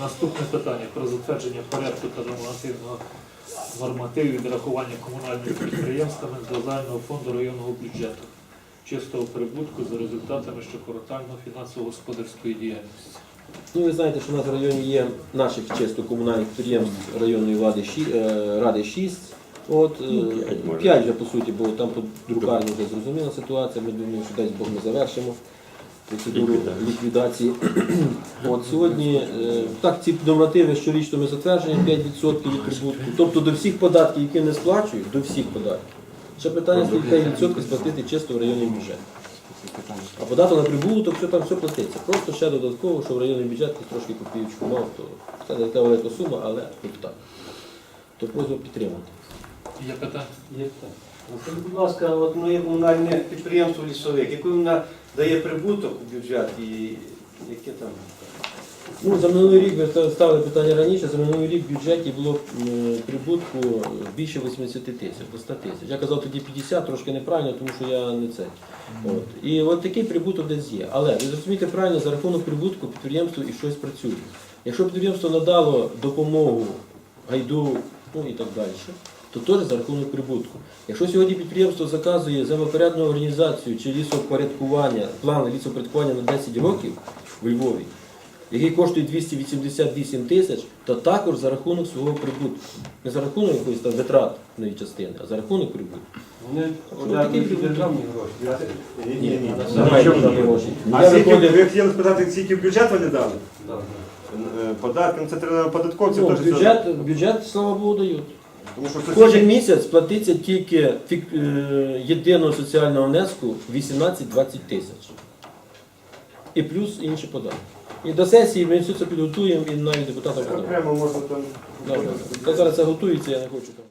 Наступне питання про затвердження порядку та нормативного нормативів відрахування комунальними підприємствами з загального фонду районного бюджету чистого прибутку за результатами щоквартальної фінансово-господарської діяльності. Ну, ви знаєте, що у нас в районі є наших чисто комунальних підприємств районної влади ші- е, ради 6. От, е, Ну, п'ять, може. 5 вже по суті, бо там по друкарні вже зрозуміла ситуація. Ми думаємо, що дасть Бог ми завершимо процедуру Ліквідації. От сьогодні е, так ці нормативи щорічно ми затверджуємо 5% від прибутку. Тобто до всіх податків, які не сплачують, до всіх податків. Ще питання стоїть 5% сплатити чисто в районний бюджет. А податок на прибуток, що там все платиться. Просто ще додатково, що в районний бюджет трошки копійочку мав, то це не така велика сума, але тут так. То просьба підтримати. Є питання? Є. Ну, Скажіть, будь ласка, от моє комунальне підприємство лісовик, який вона дає прибуток у бюджет і яке там? Ну, за минулий рік ви ставили питання раніше, за минулий рік в бюджеті було м, прибутку більше 80 тисяч, до 100 тисяч. Я казав тоді 50, трошки неправильно, тому що я не це. От. І от такий прибуток десь є. Але ви зрозумієте правильно, за рахунок прибутку підприємство і щось працює. Якщо підприємство надало допомогу гайду, ну і так далі, то теж за рахунок прибутку. Якщо сьогодні підприємство заказує землепорядну організацію чи лісопорядкування, план лісопорядкування на 10 років у Львові, який коштує 288 тисяч, то також за рахунок свого прибутку. Не за рахунок якоїсь там витратної частини, а за рахунок прибутку. Вони одержують державні гроші. Ні, ні, ні. Гроші. А Я скільки, виходив- ви хотіли спитати, скільки в бюджет вони дали? Е, Податки, ну це треба податковці Ну, теж. це- бюджет, бюджет, слава Богу, дають. Тому що Кожен місяць платиться тільки фік- е, єдиного соціального внеску 18-20 тисяч. І плюс інші податки. І до сесії ми все це підготуємо і навіть депутатам Це подамо. окремо можна там. Та зараз це готується, я не хочу там.